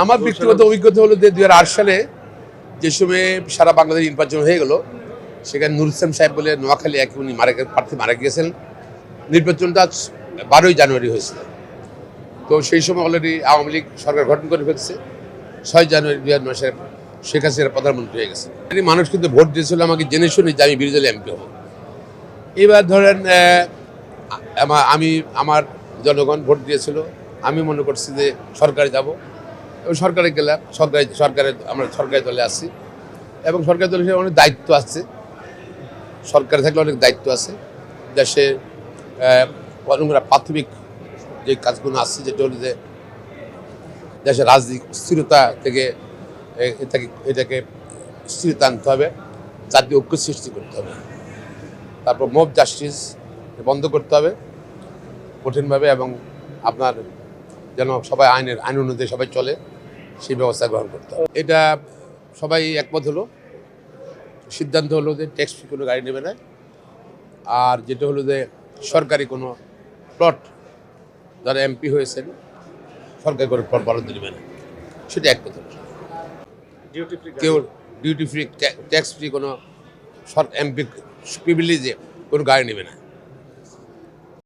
আমার ব্যক্তিগত অভিজ্ঞতা হলো যে দু হাজার আট সালে যে সময়ে সারা বাংলাদেশ নির্বাচন হয়ে গেল সেখানে নুর ইসলাম সাহেব বলে নোয়াখালী এক উনি মারা প্রার্থী মারা গিয়েছেন। নির্বাচনটা বারোই জানুয়ারি হয়েছিল। তো সেই সময় অলরেডি আওয়ামী লীগ সরকার গঠন করে ফেলছে। ছয় জানুয়ারি দুই হাজার নয় সালে শেখ হাসিনা প্রধানমন্ত্রী হয়ে গেছে। মানুষ কিন্তু ভোট দিয়েছিল আমাকে জেনে শুনে যে আমি বিরোধী দলে এমপি হব। এবার ধরেন আমা- আমি আমার জনগণ ভোট দিয়েছিল। আমি মনে করছি যে সরকারে যাব। সরকারে গেলাম, সরকারি সরকারে আমরা সরকারি দলে আছি। এবং সরকারি দলে অনেক দায়িত্ব আছে। সরকারে থাকলে অনেক দায়িত্ব আছে। দেশে অনেকগুলো প্রাথমিক যে কাজগুলো আছে যেটা হলো যে দেশের রাজনৈতিক স্থিরতা থেকে এটাকে এটাকে স্থিরতা আনতে হবে, জাতীয় ঐক্য সৃষ্টি করতে হবে। তারপর মব জাস্টিস বন্ধ করতে হবে, কঠিনভাবে এবং আপনার যেন সবাই আইনের আইন অনুযায়ী সবাই চলে সেই ব্যবস্থা গ্রহণ করতে হবে। এটা সবাই একমত হলো। সিদ্ধান্ত হলো যে ট্যাক্স ফ্রি কোনো গাড়ি নেবে না। আর যেটা হলো যে সরকারি কোনো প্লট যারা এমপি হয়েছেন সরকারি কোনো প্লট বরাদ্দ নেবে না। সেটা এক কথা। কেউ ডিউটি ফ্রি ট্যাক্স ফ্রি কোনো এমপি প্রিভিলেজে কোনো গাড়ি নেবে না।